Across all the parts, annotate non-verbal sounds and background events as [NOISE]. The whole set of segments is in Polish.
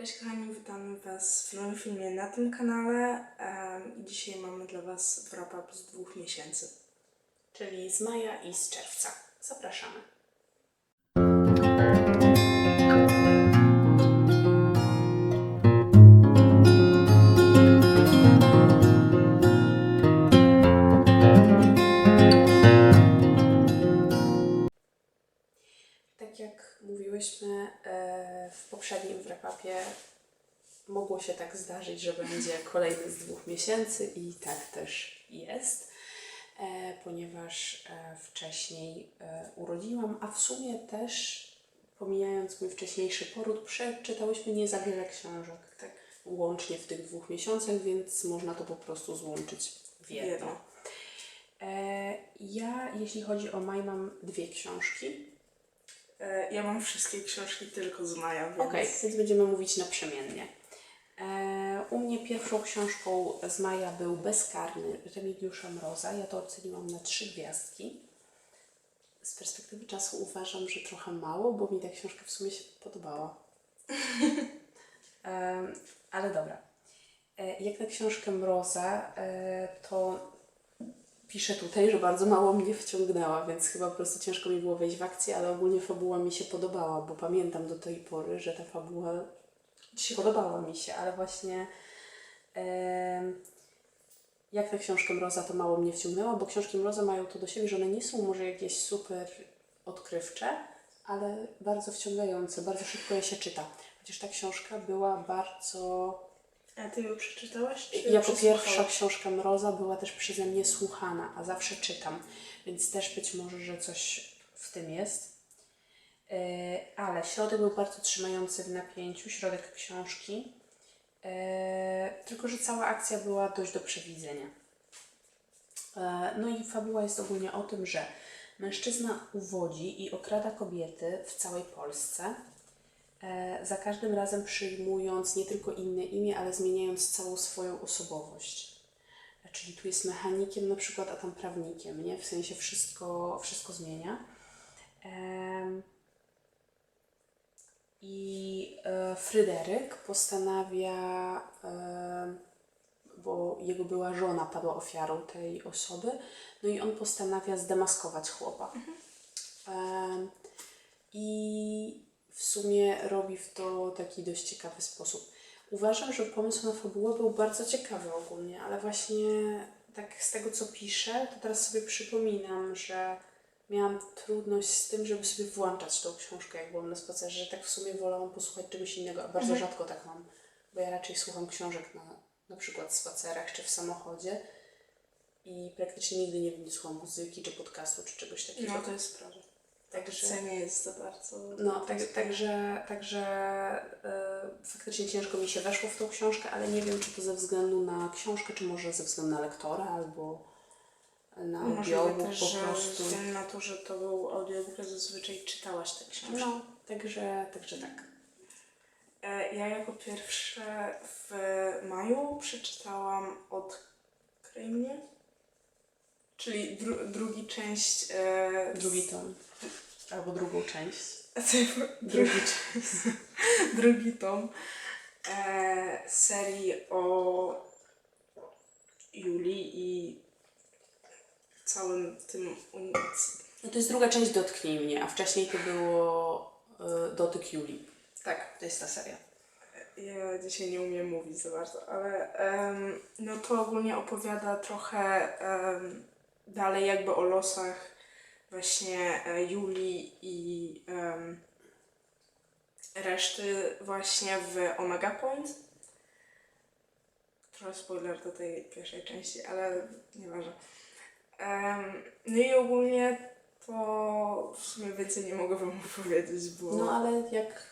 Cześć kochani, witamy Was w nowym filmie na tym kanale. Dzisiaj mamy dla Was wrap-up z dwóch miesięcy. czyli z maja i z czerwca. Zapraszamy. Mówiłyśmy e, w poprzednim wrapapie, mogło się tak zdarzyć, że będzie kolejny z dwóch miesięcy i tak też jest, e, ponieważ e, wcześniej urodziłam, a w sumie też pomijając mój wcześniejszy poród, przeczytałyśmy nie za wiele książek. Tak. Łącznie w tych dwóch miesiącach, więc można to po prostu złączyć w jedno. Jedno. Ja, jeśli chodzi o maj, mam dwie książki. E, Ja mam wszystkie książki tylko z maja, więc... Okej, więc będziemy mówić naprzemiennie. E, u mnie pierwszą książką z maja był Bezkarny Remigiusza Mroza. Ja to oceniłam na trzy gwiazdki. Z perspektywy czasu uważam, że trochę mało, bo mi ta książka w sumie się podobała. e, ale dobra. Jak na książkę Mroza, to piszę tutaj, że bardzo mało mnie wciągnęła, więc chyba po prostu ciężko mi było wejść w akcję, ale ogólnie fabuła mi się podobała, bo pamiętam do tej pory, że ta fabuła Ci podobała mi się, ale właśnie em, jak na książkę Mroza to mało mnie wciągnęła, bo książki Mroza mają to do siebie, że one nie są może jakieś super odkrywcze, ale bardzo wciągające, bardzo szybko je się czyta. Chociaż ta książka była bardzo A Ty ją przeczytałaś? Czy jako pierwsza przesłuchałaś? książka Mroza była też przeze mnie słuchana, a zawsze czytam, więc też być może, że coś w tym jest. Yy, ale środek był bardzo trzymający w napięciu, środek książki. Yy, tylko, że cała akcja była dość do przewidzenia. Yy, no i fabuła jest ogólnie o tym, że mężczyzna uwodzi i okrada kobiety w całej Polsce. E, za każdym razem przyjmując nie tylko inne imię, ale zmieniając całą swoją osobowość. E, Czyli tu jest mechanikiem na przykład, a tam prawnikiem, nie? W sensie wszystko, wszystko zmienia. I e, Fryderyk postanawia, bo jego była żona padła ofiarą tej osoby, no i on postanawia zdemaskować chłopa. Em, I w sumie robi w to taki dość ciekawy sposób. Uważam, że pomysł na fabułę był bardzo ciekawy ogólnie, ale właśnie tak z tego co piszę, to teraz sobie przypominam, że miałam trudność z tym, żeby sobie włączać tą książkę, jak byłam na spacerze, że tak w sumie wolałam posłuchać czegoś innego, a bardzo rzadko tak mam, bo ja raczej słucham książek na na przykład spacerach czy w samochodzie i praktycznie nigdy nie, nie słucham muzyki, czy podcastu, czy czegoś takiego. No to jest prawda. Także... Nie jest za bardzo... No, tak, także, także e, faktycznie ciężko mi się weszło w tą książkę, ale nie wiem, czy to ze względu na książkę, czy może ze względu na lektora, albo na audiobook też, po że prostu. względu na to, że to był audiobook, a zazwyczaj czytałaś te książki. No, także, także tak. E, Ja jako pierwsze w maju przeczytałam Odkryj mnie, czyli dru- drugi część... E, Drugi tom. Albo drugą część. [LAUGHS] Dru- Drugi część. [LAUGHS] drugi tom e, serii o Julii i całym tym No to jest druga część Dotknij mnie, a wcześniej to było e, Dotyk Julii. tak, To jest ta seria. ja dzisiaj nie umiem mówić za bardzo, ale em, no to ogólnie opowiada trochę em, dalej jakby o losach właśnie e, Julii i em, reszty właśnie w Omega Point. Trochę spoiler do tej pierwszej części, ale nieważne. Em, no i ogólnie to w sumie więcej nie mogę wam [LAUGHS] powiedzieć, bo... No ale jak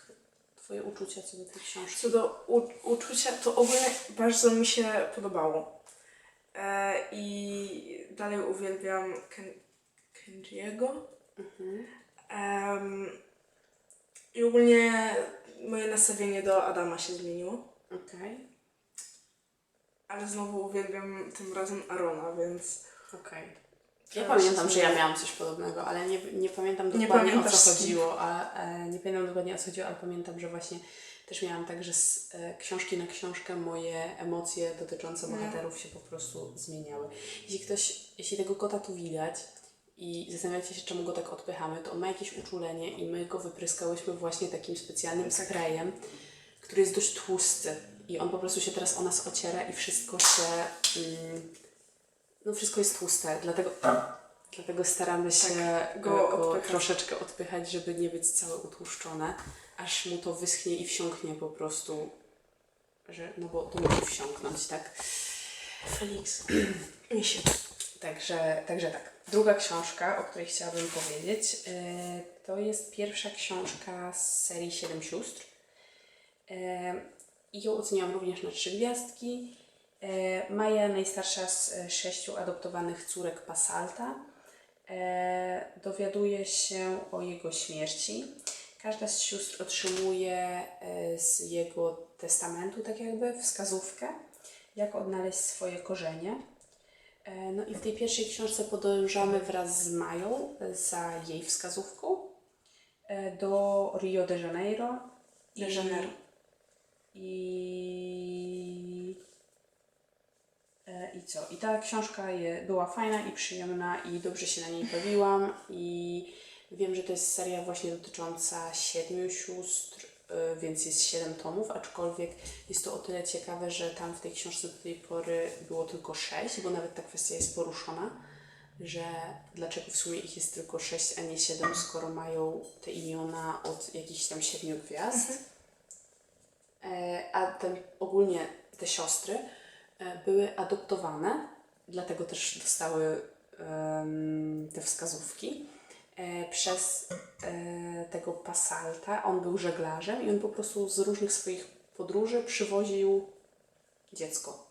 Twoje uczucia co do tej książki? Co do u- uczucia, to ogólnie bardzo mi się podobało. E, I dalej uwielbiam Ken- Kenjiego. Mhm. Em, I ogólnie moje nastawienie do Adama się zmieniło. Okej, Ale znowu uwielbiam tym razem Arona, więc okej. Ja Trochę pamiętam, że ja miałam coś podobnego, ale nie, nie pamiętam Nie dokładnie o pamiętasz co chodziło, a, e, nie pamiętam dokładnie o co chodziło, ale pamiętam, że właśnie też miałam tak, że z e, książki na książkę moje emocje dotyczące No. bohaterów się po prostu zmieniały. Jeśli ktoś, jeśli tego kota tu widać i zastanawiacie się, czemu go tak odpychamy, to on ma jakieś uczulenie i my go wypryskałyśmy właśnie takim specjalnym Tak. sprayem, który jest dość tłusty. I on po prostu się teraz o nas ociera i wszystko się... Mm, no wszystko jest tłuste, dlatego... Dlatego staramy się Tak, go go, odpychać. troszeczkę odpychać, żeby nie być całe utłuszczone, aż mu to wyschnie i wsiąknie po prostu, że, no bo to musi wsiąknąć, tak? Felix. [CLEARS THROAT] Misiek. Także, także tak. Druga książka, o której chciałabym powiedzieć, yy, to jest pierwsza książka z serii Siedem Sióstr. Yy, I ją oceniłam również na trzy gwiazdki. Yy, Maja, najstarsza z sześciu adoptowanych córek Pasalta, dowiaduje się o jego śmierci. Każda z sióstr otrzymuje z jego testamentu, tak jakby, wskazówkę, jak odnaleźć swoje korzenie. E, No i w tej pierwszej książce podążamy wraz z Mają e, za jej wskazówką e, do Rio de Janeiro. De I- Janeiro. I... I co? I ta książka je, była fajna i przyjemna i dobrze się na niej bawiłam i wiem, że to jest seria właśnie dotycząca siedmiu sióstr, więc jest siedem tomów, aczkolwiek jest to o tyle ciekawe, że tam w tej książce do tej pory było tylko sześć, bo nawet ta kwestia jest poruszona, że dlaczego w sumie ich jest tylko sześć, a nie siedem, skoro mają te imiona od jakichś tam siedmiu gwiazd. E, a ten, ogólnie te siostry e, były adoptowane, dlatego też dostały em, te wskazówki przez e, tego Pasalta. On był żeglarzem i on po prostu z różnych swoich podróży przywoził dziecko.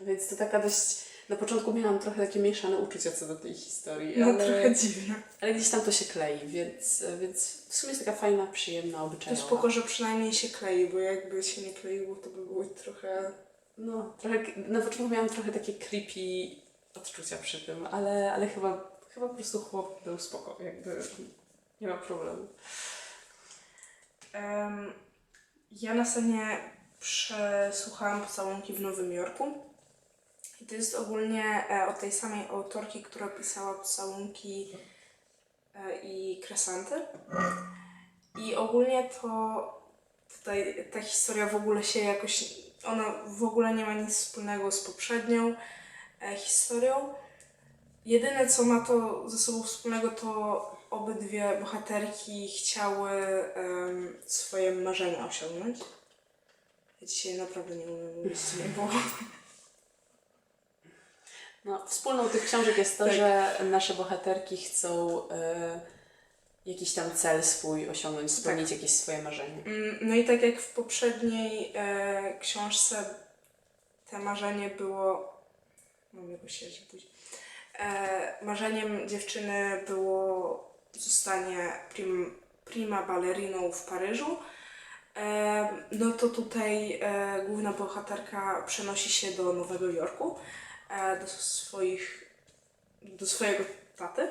Więc to taka dość... Na początku miałam trochę takie mieszane uczucia co do tej historii, No ale, trochę dziwne. ale gdzieś tam to się klei, więc, więc w sumie jest taka fajna, przyjemna, To obyczajowa. spoko, że przynajmniej się klei, bo jakby się nie kleiło, to by było trochę... No, trochę, na początku miałam trochę takie creepy odczucia przy tym, ale, ale chyba, chyba po prostu chłop był spoko, jakby nie ma problemu. Em, ja na scenie przesłuchałam pocałunki w Nowym Jorku. I to jest ogólnie e, od tej samej autorki, która pisała pocałunki e, i kresanty. I ogólnie to tutaj ta historia w ogóle się jakoś. Ona w ogóle nie ma nic wspólnego z poprzednią e, historią. Jedyne co ma to ze sobą wspólnego to obydwie bohaterki chciały em, swoje marzenia osiągnąć. Ja dzisiaj naprawdę nie umiem mówić, nie było. No, wspólną tych książek jest to, Tak. że nasze bohaterki chcą e, jakiś tam cel swój osiągnąć, spełnić jakieś swoje marzenie. Mm, No i tak jak w poprzedniej e, książce te marzenie było. Mam jego siedzieć później. E, marzeniem dziewczyny było zostanie prim, prima balleriną w Paryżu. E, no to tutaj e, główna bohaterka przenosi się do Nowego Jorku, do swoich, do swojego taty.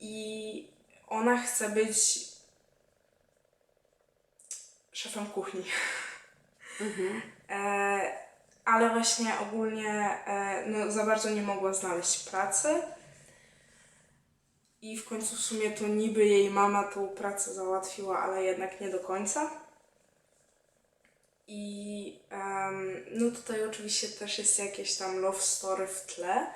I ona chce być szefem kuchni. E, ale właśnie ogólnie e, no, za bardzo nie mogła znaleźć pracy. I w końcu w sumie to niby jej mama tą pracę załatwiła, ale jednak nie do końca. I em, no tutaj oczywiście też jest jakieś tam love story w tle.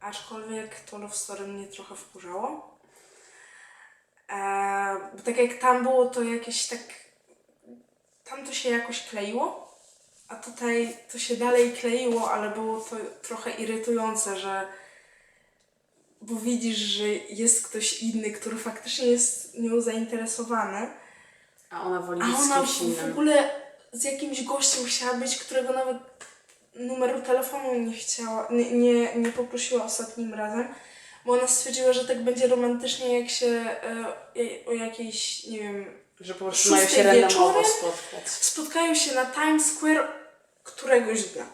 Aczkolwiek to love story mnie trochę wkurzało. E, bo tak jak tam było to jakieś tak tam to się jakoś kleiło, a tutaj to się dalej kleiło, ale było to trochę irytujące, że bo widzisz, że jest ktoś inny, który faktycznie jest nią zainteresowany, A ona woli a być z ona kimś w, innym. ogóle z jakimś gościem chciała być, którego nawet numeru telefonu nie chciała, nie, nie, nie poprosiła ostatnim razem, bo ona stwierdziła, że tak będzie romantycznie, jak się e, o jakiejś, nie wiem, Że po prostu szóstej mają się randomowo wieczorem? spotkać. spotkają się na Times Square któregoś dnia.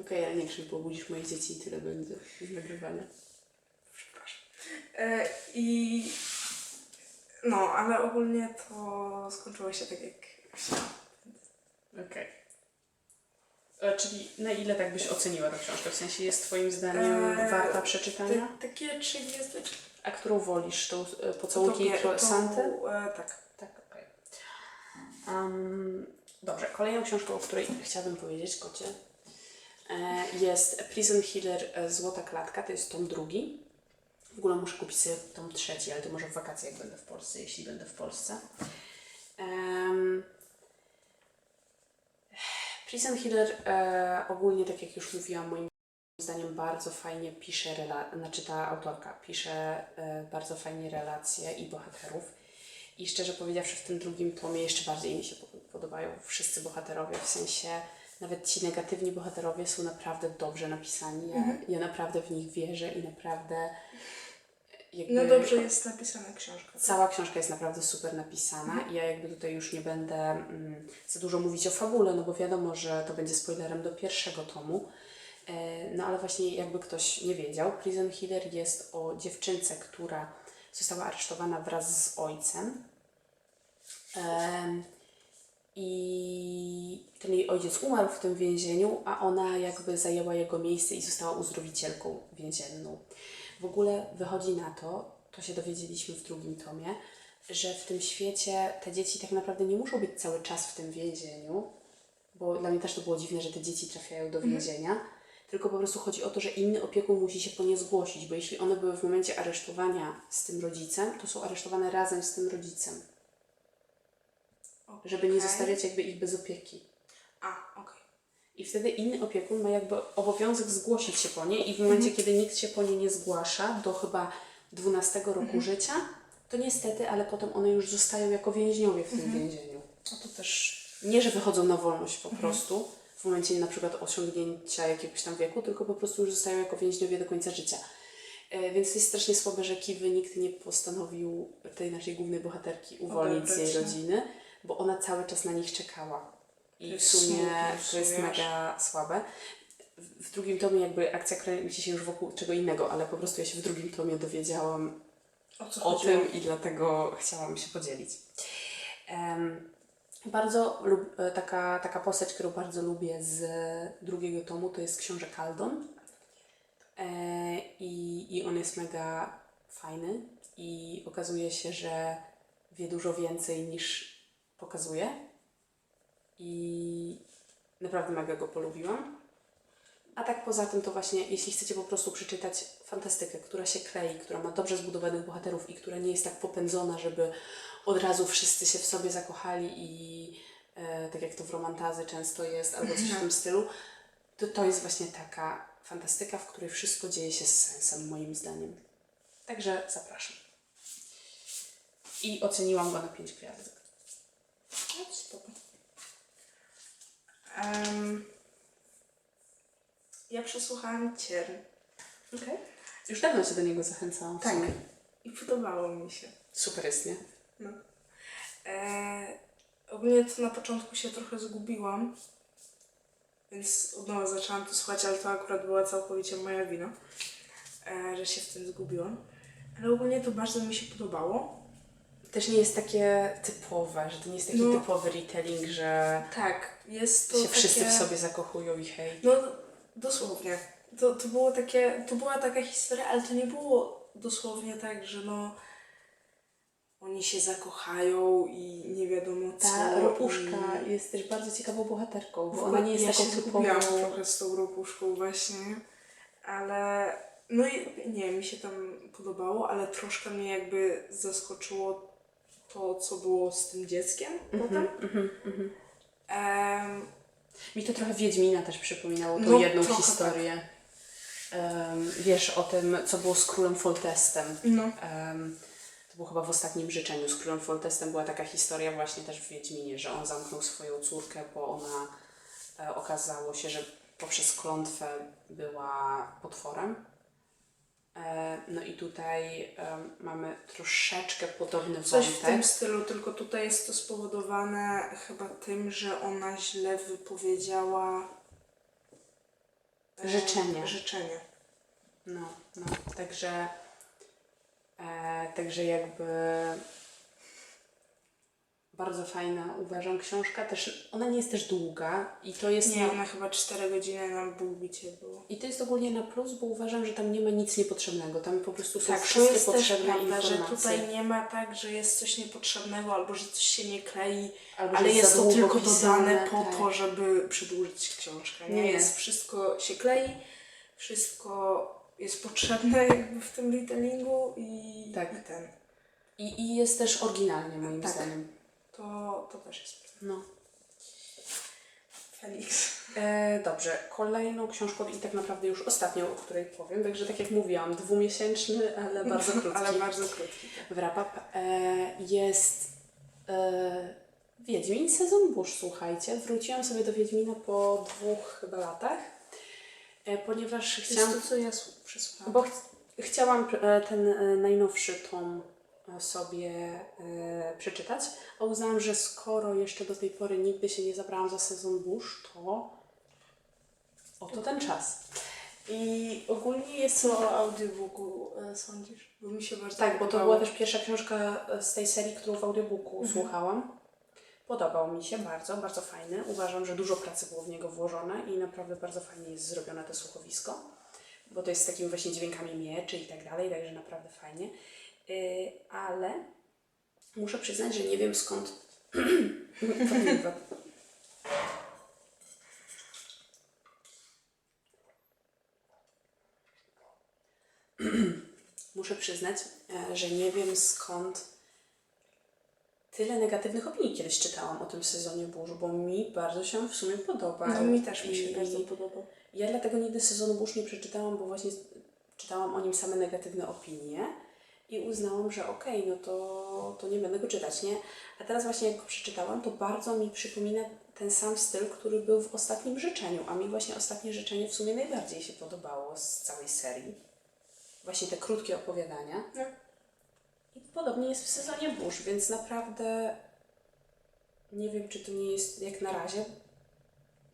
Okej, ale nie krzyż, bo budzisz moje dzieci i tyle będzie z nagrywania. Przepraszam. E, I No, ale ogólnie to skończyło się tak jak chciałam. Okej. E, Czyli na ile tak byś oceniła tę książkę? W sensie jest twoim zdaniem Eee, warta przeczytania? Te, takie trzy gwiazdy. A którą wolisz? Tą e, pocałunki i to-? E, tak. Tak, okej. Em, dobrze, kolejną książką, o której chciałabym powiedzieć, kocie, e, jest Prison Healer e, Złota Klatka, to jest tom drugi. W ogóle muszę kupić sobie tom trzeci, ale to może w wakacje, jak będę w Polsce, jeśli będę w Polsce. Em, Prison Healer e, ogólnie, tak jak już mówiłam, moim zdaniem bardzo fajnie pisze, znaczy ta autorka pisze e, bardzo fajnie relacje i bohaterów. I szczerze powiedziawszy, w tym drugim tomie jeszcze bardziej mi się po- podobają wszyscy bohaterowie, w sensie nawet ci negatywni bohaterowie są naprawdę dobrze napisani. Ja, ja naprawdę w nich wierzę i naprawdę jakby... No dobrze jest napisana książka. Cała książka jest naprawdę super napisana i ja jakby tutaj już nie będę mm, za dużo mówić o fabule, no bo wiadomo, że to będzie spoilerem do pierwszego tomu. E, no ale właśnie jakby ktoś nie wiedział, Prison Healer jest o dziewczynce, która została aresztowana wraz z ojcem. Em, I ten jej ojciec umarł w tym więzieniu, a ona jakby zajęła jego miejsce i została uzdrowicielką więzienną. W ogóle wychodzi na to, to się dowiedzieliśmy w drugim tomie, że w tym świecie te dzieci tak naprawdę nie muszą być cały czas w tym więzieniu, bo dla mnie też to było dziwne, że te dzieci trafiają do więzienia, tylko po prostu chodzi o to, że inny opiekun musi się po nie zgłosić, bo jeśli one były w momencie aresztowania z tym rodzicem, to są aresztowane razem z tym rodzicem, żeby nie zostawiać jakby ich bez opieki. A, okej. I wtedy inny opiekun ma jakby obowiązek zgłosić się po nie i w momencie, kiedy nikt się po nie nie zgłasza, do chyba 12 roku życia, to niestety, ale potem one już zostają jako więźniowie w tym więzieniu. No to też nie, że wychodzą na wolność po prostu w momencie na przykład osiągnięcia jakiegoś tam wieku, tylko po prostu już zostają jako więźniowie do końca życia. E, Więc to jest strasznie słabe, że Kiwy nikt nie postanowił tej naszej głównej bohaterki uwolnić z jej rodziny, bo ona cały czas na nich czekała. I w sumie to jest mega słabe. W drugim tomie jakby akcja kręci się już wokół czego innego, ale po prostu ja się w drugim tomie dowiedziałam O o tym i dlatego chciałam się podzielić. Em, bardzo lub, e, taka, taka postać, którą bardzo lubię z drugiego tomu, to jest książę Kaldon. E, i, I on jest mega fajny i okazuje się, że wie dużo więcej niż pokazuje. I naprawdę mega go polubiłam. A tak poza tym to właśnie, jeśli chcecie po prostu przeczytać fantastykę, która się klei, która ma dobrze zbudowanych bohaterów i która nie jest tak popędzona, żeby od razu wszyscy się w sobie zakochali i e, tak jak to w romantazy często jest, albo coś w tym stylu, to to jest właśnie taka fantastyka, w której wszystko dzieje się z sensem, moim zdaniem. Także zapraszam. I oceniłam go na 5 gwiazdek. No, spoko. Em, ja przesłuchałam Ciern. Okej. Już dawno Cię do niego zachęcałam. w Tak. sumie. I podobało mi się. Super jest, nie? No. E, ogólnie to na początku się trochę zgubiłam, więc od nowa zaczęłam to słuchać, ale to akurat była całkowicie moja wina, e, że się w tym zgubiłam. Ale ogólnie to bardzo mi się podobało. Też nie jest takie typowe, że to nie jest taki No. typowy retelling, że Tak, jest to się takie... wszyscy w sobie zakochują i hej. No, dosłownie. To, to było takie, to była taka historia, ale to nie było dosłownie tak, że no oni się zakochają i nie wiadomo co. Ta ropuszka jest też bardzo ciekawą bohaterką, bo ona nie jest ja taką się typową... zgubiłam trochę z tą ropuszką właśnie, ale no i nie, mi się tam podobało, ale troszkę mnie jakby zaskoczyło to, co było z tym dzieckiem potem. Mhm, Em, Mi to trochę Wiedźmina też przypominało tą No, jedną historię. Em, wiesz o tym, co było z królem Foltestem. no, Em, to było chyba w ostatnim życzeniu. Z królem Foltestem była taka historia właśnie też w Wiedźminie, że on zamknął swoją córkę, bo ona e, okazało się, że poprzez klątwę była potworem. E, no i tutaj em, mamy troszeczkę podobny coś w wątek. tym stylu, tylko tutaj jest to spowodowane chyba tym, że ona źle wypowiedziała e, Życzenie. życzenie. No, no, także, e, także jakby bardzo fajna, uważam, książka. Też, ona nie jest też długa i to jest... Nie, na- ona chyba 4 godziny na Bulbicie było. I to jest ogólnie na plus, bo uważam, że tam nie ma nic niepotrzebnego. Tam po prostu są Tak, wszystkie jest też potrzebne prawda, że tutaj nie ma tak, że jest coś niepotrzebnego albo że coś się nie klei, Albo, ale jest to tylko dodane po tak. to, żeby przedłużyć książkę. Nie, Nie. jest wszystko się klei, wszystko jest potrzebne jakby w tym retellingu i, Tak. i ten. I, I jest też oryginalnie moim Tak. zdaniem. To, to też jest prawda. No. Felix. E, dobrze, kolejną książką i tak naprawdę już ostatnią, o której powiem, także tak jak mówiłam, dwumiesięczny, ale bardzo [LAUGHS] krótki. Ale bardzo krótki. Tak. Wrap-up e, jest e, Wiedźmin sezon burz, słuchajcie. Wróciłam sobie do Wiedźmina po dwóch chyba latach, e, ponieważ chciałam... to, co ja przesłuchałam. Bo ch chciałam e, ten e, najnowszy tom sobie e, przeczytać, a uznałam, że skoro jeszcze do tej pory nigdy się nie zabrałam za sezon burz, to oto ten czas. I ogólnie jest to... o audiobooku e, sądzisz? Bo mi się bardzo Tak, bo to była też pierwsza książka e, z tej serii, którą w audiobooku słuchałam. Podobał mi się bardzo, bardzo fajny. Uważam, że dużo pracy było w niego włożone i naprawdę bardzo fajnie jest zrobione to słuchowisko, bo to jest z takimi właśnie dźwiękami mieczy i tak dalej, także naprawdę fajnie. Yy, ale muszę przyznać, że nie wiem skąd. Muszę przyznać, e, że nie wiem skąd tyle negatywnych opinii kiedyś czytałam o tym sezonie burz, bo mi bardzo się w sumie podobał. No, mi też mi się bardzo podobał. Ja dlatego nigdy sezonu burz nie przeczytałam, bo właśnie czytałam o nim same negatywne opinie i uznałam, że okej, no to, to nie będę go czytać, nie? A teraz właśnie jak go przeczytałam, to bardzo mi przypomina ten sam styl, który był w ostatnim życzeniu, a mi właśnie ostatnie życzenie w sumie najbardziej się podobało z całej serii. Właśnie te krótkie opowiadania. No. I podobnie jest w sezonie burz, więc naprawdę nie wiem, czy to nie jest jak na razie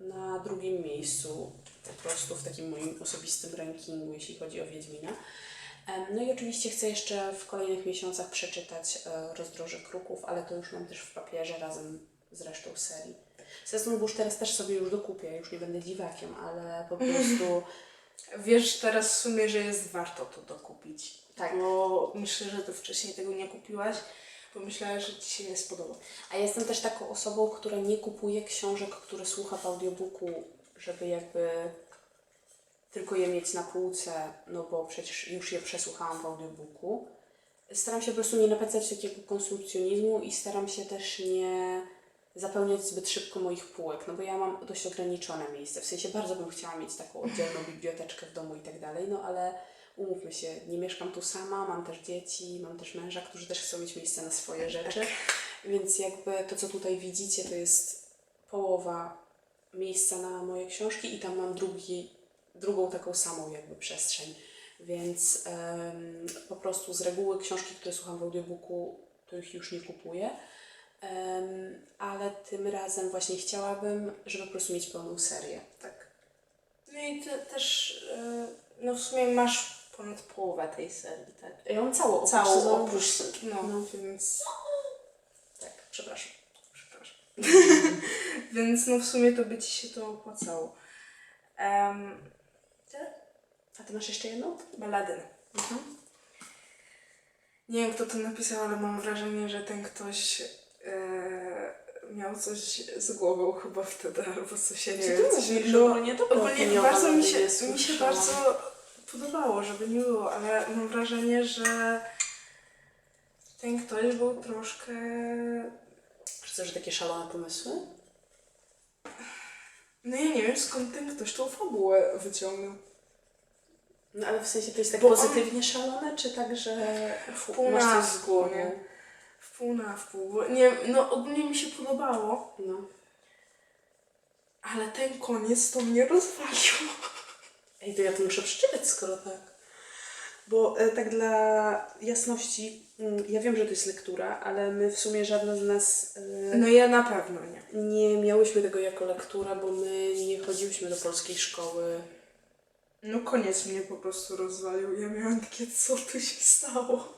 na drugim miejscu po prostu w takim moim osobistym rankingu, jeśli chodzi o Wiedźmina. No i oczywiście chcę jeszcze w kolejnych miesiącach przeczytać e, Rozdroże Kruków, ale to już mam też w papierze razem z resztą serii. Sezon burz teraz też sobie już dokupię, już nie będę dziwakiem, ale po [LAUGHS] prostu Wiesz teraz w sumie, że jest warto to dokupić. Tak. Bo myślę, że ty wcześniej tego nie kupiłaś, bo myślałaś, że ci się nie spodoba. A jestem też taką osobą, która nie kupuje książek, które słucha w audiobooku, żeby jakby tylko je mieć na półce, no bo przecież już je przesłuchałam w audiobooku. Staram się po prostu nie napędzać takiego konsumpcjonizmu i staram się też nie zapełniać zbyt szybko moich półek, no bo ja mam dość ograniczone miejsce. W sensie bardzo bym chciała mieć taką oddzielną [LAUGHS] biblioteczkę w domu i tak dalej, no ale umówmy się, nie mieszkam tu sama, mam też dzieci, mam też męża, którzy też chcą mieć miejsce na swoje rzeczy, więc jakby to, co tutaj widzicie, to jest połowa miejsca na moje książki i tam mam drugi, drugą taką samą jakby przestrzeń. Więc em, po prostu z reguły książki, które słucham w audiobooku, to ich już nie kupuję. Em, ale tym razem właśnie chciałabym, żeby po prostu mieć pełną serię. Tak. No i ty też, e, no w sumie masz ponad połowę tej serii, tak? Ja mam całą oprócz Całą oprócz, burz. no, No. więc, Tak, przepraszam. przepraszam. [LAUGHS] [LAUGHS] więc no w sumie to by ci się to opłacało. Um, A ty masz jeszcze jedną? Baladyn. Mhm. Nie wiem, kto to napisał, ale mam wrażenie, że ten ktoś e, miał coś z głową chyba wtedy, albo coś, ja nie Co wiem. coś mówisz? no, Ogólnie dobra ogólnie opinia o bardzo mi się, mi się bardzo podobało, żeby nie było, ale mam wrażenie, że ten ktoś był troszkę... Czy coś, że takie szalone pomysły? No ja nie wiem, skąd ten ktoś tą fabułę wyciągnął. No ale w sensie to jest tak Bo on- pozytywnie szalone, czy tak, że pół masz na coś z wpół, głową? nie? W pół na wpół, bo nie no ogólnie mi się podobało, No. ale ten koniec to mnie rozwalił. Ej, to ja to muszę przeczytać, skoro tak. Bo e, tak dla jasności, mm, ja wiem, że to jest lektura, ale my w sumie żadna z nas e, No ja na pewno nie. nie miałyśmy tego jako lektura, bo my nie chodziłyśmy do polskiej szkoły. No koniec mnie po prostu rozwalił. Ja miałam takie, co tu się stało?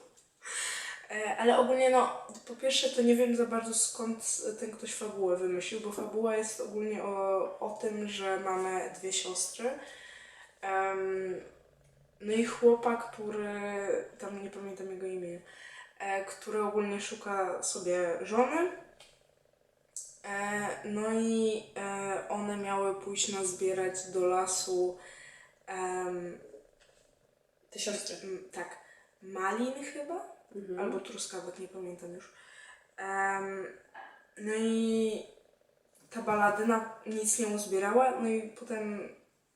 E, Ale ogólnie no, po pierwsze to nie wiem za bardzo skąd ten ktoś fabułę wymyślił, bo fabuła jest ogólnie o, o tym, że mamy dwie siostry. Em, no i chłopak, który, tam nie pamiętam jego imienia, e, który ogólnie szuka sobie żony. E, no i e, one miały pójść nazbierać do lasu em, Te siostry. m, tak, malin chyba? Mhm. albo truskawek, nie pamiętam już. Em, no i ta baladyna nic nie uzbierała, no i potem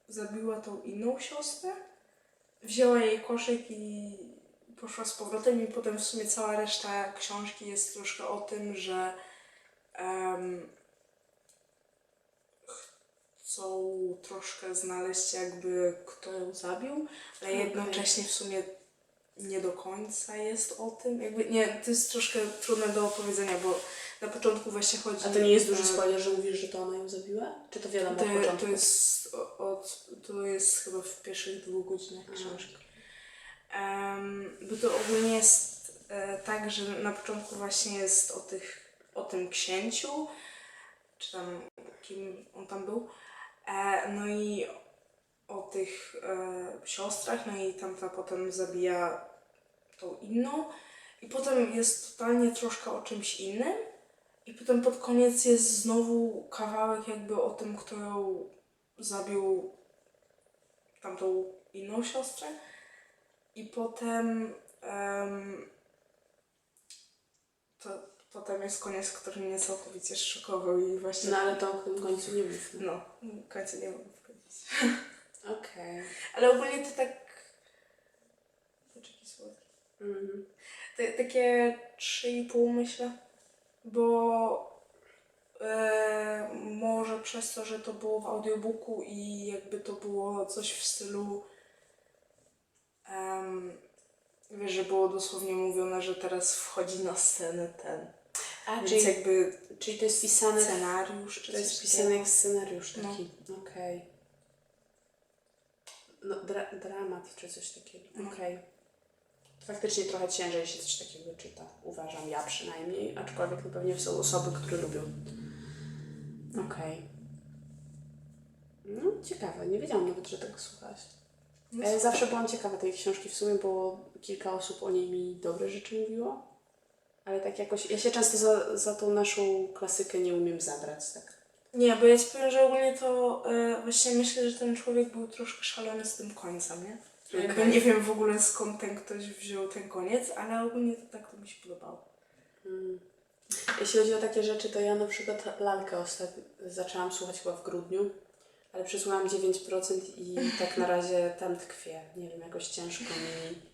zabiła tą inną siostrę, wzięła jej koszyk i poszła z powrotem i potem w sumie cała reszta książki jest troszkę o tym, że em, chcą troszkę znaleźć jakby kto ją zabił, ale jednocześnie w sumie nie do końca jest o tym. Jakby nie, to jest troszkę trudne do opowiedzenia, bo na początku właśnie chodzi. A to nie jest duży spoiler, że mówisz, że to ona ją zabiła? Czy to wiadomo to, od początku? to jest od, to jest chyba w pierwszych dwóch godzinach książki. Em, bo to ogólnie jest e, tak, że na początku właśnie jest o tych, o tym księciu, czy tam kim on tam był. E, no i o tych e, siostrach, no i tamta potem zabija tą inną. I potem jest totalnie troszkę o czymś innym. I potem pod koniec jest znowu kawałek jakby o tym, kto ją zabił tamtą inną siostrę. I potem em, to, potem jest koniec, który mnie całkowicie szokował i właśnie No ale to o tym końcu nie mówmy. no, końcu nie mogę powiedzieć. [LAUGHS] Okej. Ale ogólnie to tak... Poczekaj, słodki. Mhm. Te, takie 3,5 myślę, bo e, może przez to, że to było w audiobooku i jakby to było coś w stylu em, wiesz, że było dosłownie mówione, że teraz wchodzi na scenę ten. A, Więc czyli, jakby czyli to jest pisane, scenariusz czy to jest coś pisane takiego. jak scenariusz No. taki. Okej. No, dra dramat czy coś takiego. No. Okej. Faktycznie trochę ciężej się coś takiego czyta. Uważam ja przynajmniej, aczkolwiek no pewnie są osoby, które lubią. Okej. No, ciekawe. Nie wiedziałam nawet, że tego słuchałaś. No, E, Zawsze byłam ciekawa tej książki w sumie, bo kilka osób o niej mi dobre rzeczy mówiło. Ale tak jakoś, ja się często za, za tą naszą klasykę nie umiem zabrać, tak. Nie, bo ja ci powiem, że ogólnie to e, właśnie myślę, że ten człowiek był troszkę szalony z tym końcem, nie? Okej. nie wiem w ogóle skąd ten ktoś wziął ten koniec, ale ogólnie to tak to mi się podobało. Mm. Jeśli chodzi o takie rzeczy, to ja na przykład lalkę ostatnio zaczęłam słuchać chyba w grudniu, ale przesłuchałam 9% i tak na razie tam tkwię. Nie wiem, jakoś ciężko mi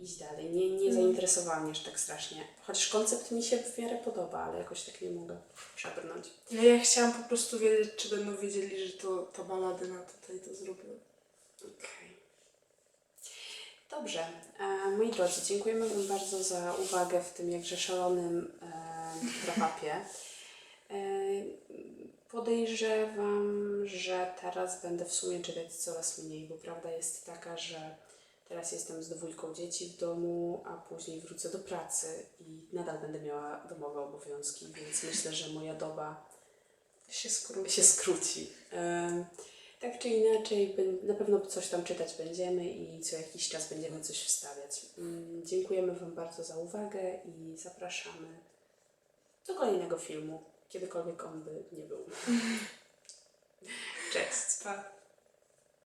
iść dalej. Nie, nie zainteresowała mnie aż tak strasznie. Chociaż koncept mi się w miarę podoba, ale jakoś tak nie mogę przebrnąć. No ja chciałam po prostu wiedzieć, czy będą wiedzieli, że to ta baladyna tutaj to zrobiła. Okej. Dobrze. E, moi drodzy, dziękujemy Wam bardzo za uwagę w tym jakże szalonym e, drapapie. E, podejrzewam, że teraz będę w sumie czytać coraz mniej, bo prawda jest taka, że teraz jestem z dwójką dzieci w domu, a później wrócę do pracy i nadal będę miała domowe obowiązki, więc myślę, że moja doba Się skróci. się skróci. Tak czy inaczej, na pewno coś tam czytać będziemy i co jakiś czas będziemy coś wstawiać. Mm, Dziękujemy Wam bardzo za uwagę i zapraszamy do kolejnego filmu, kiedykolwiek on by nie był. [LAUGHS] Cześć! Pa.